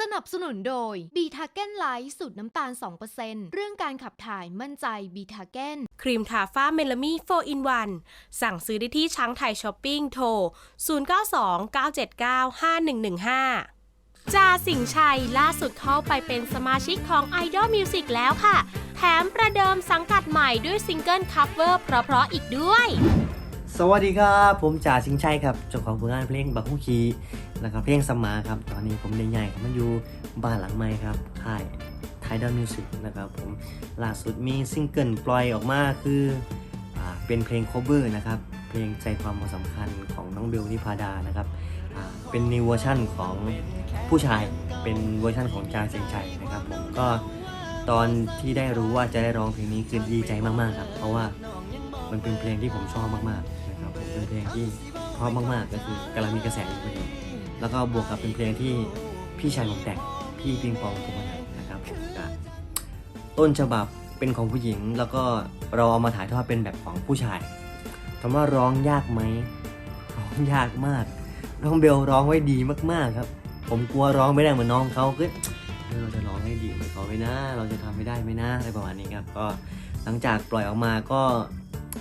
สนับสนุนโดยบีทาเก้นไลท์สูตรน้ำตาล 2%เรื่องการขับถ่ายมั่นใจบีทาเก้นครีมทาฟ้าเมลามี่4 in 1 สั่งซื้อได้ที่ช้างไทยช้อปปิ้งโทร 0929795115จาสิงห์ชัย ล่าสุดเข้าไปเป็นสมาชิกของ Idol Music แล้วค่ะ แถมประเดิมสังกัดใหม่ด้วยซิงเกิลคัฟเวอร์เพราะๆอีกด้วย สวัสดีครับ ผมจ่าชิงชัยครับเจ้าของผลงานเพลงบักฮุคี แล้วก็เพลงสมาครับ ตอนนี้ผมได้ใหญ่ครับมาอยู่บ้านหลังใหม่ครับค่ายไทดอนมิวสิกนะครับผมล่าสุดมีซิงเกิลปล่อยออกมาคืออเป็นเพลงโคเวอร์นะครับ เพลงใจความสำคัญของน้องเบลนิพาดานะครับเป็นนิวเวอร์ชั่นของผู้ชายเป็นเวอร์ชั่นของจ่าชิงชัยนะครับผมก็ตอนที่ได้รู้ว่าจะได้ร้องเพลงนี้คือดีใจมากๆครับ เพราะว่ามันเป็นเพลงที่ผมชอบมากๆนะครับผมเป็นเพลงที่เพราะมากๆก็คือกำลังมีกระแสอยู่พอดี แล้วก็บวกกับเป็นเพลงที่พี่ชายผมแต่งพี่ปิงปองทุกวันนะครับต้นฉบับเป็นของผู้หญิง แล้วก็เราเอามาถ่ายทอดเป็นแบบของผู้ชายถามว่าร้องยากไหมร้องยากมากน้องเบลร้องไว้ดีมากๆครับ ผมกลัวร้องไม่ได้เหมือนน้องเขาก็เอเราจะร้องให้ดีเหมือนเขาไหมนะ เราจะทำไม่ได้ไหมนะอะไรประมาณนี้ครับก็หลังจากปล่อยออกมาก็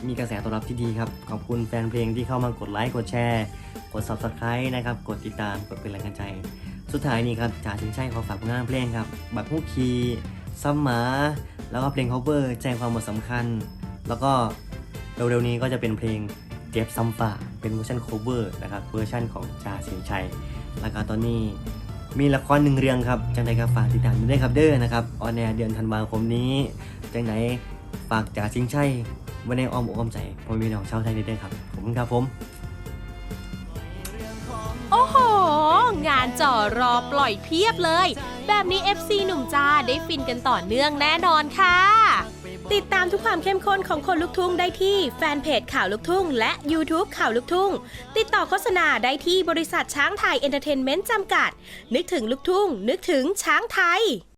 มีกระแสตอบรับที่ดีครับ ขอบคุณแฟนเพลงที่เข้ามากดไลค์ กดแชร์ กด subscribe นะครับ กดติดตาม กดเป็นแรงใจ สุดท้ายนี้ครับจ่าชิงชัยขอฝากผลงานเพลงครับ บักฮุกคีซัมหมา แล้วก็เพลง cover แจ้งความหมดสำคัญ แล้วก็เร็วๆนี้ก็จะเป็นเพลงเจ็บซัมป่าเป็นเวอร์ชัน cover นะครับ เวอร์ชันของจ่าชิงชัย แล้วก็ตอนนี้มีละครหนึ่งเรื่องครับ จังไดครับฝากติดตามด้วยครับเด้อนะครับ ออนแอร์เดือนธันวาคมนี้ จังไหนฝากจ่าชิงชัย ไว้ในอ้อมอกอ้อมใจพ่อแม่พี่น้องชาวไทยได้ด้วยครับผมครับผมโอ้โห งานจ่อรอปล่อยเพียบเลย แบบนี้ FC หนุ่มจ้าได้ฟินกันต่อเนื่องแน่นอนค่ะ ติดตามทุกความเข้มข้นของคนลุกทุ่งได้ที่แฟนเพจข่าวลุกทุ่ง และ YouTube ข่าวลุกทุ่ง ติดต่อโฆษณาได้ที่บริษัทช้างไทยเอนเตอร์เทนเมนต์จำกัด นึกถึงลุกทุ่ง นึกถึงช้างไทย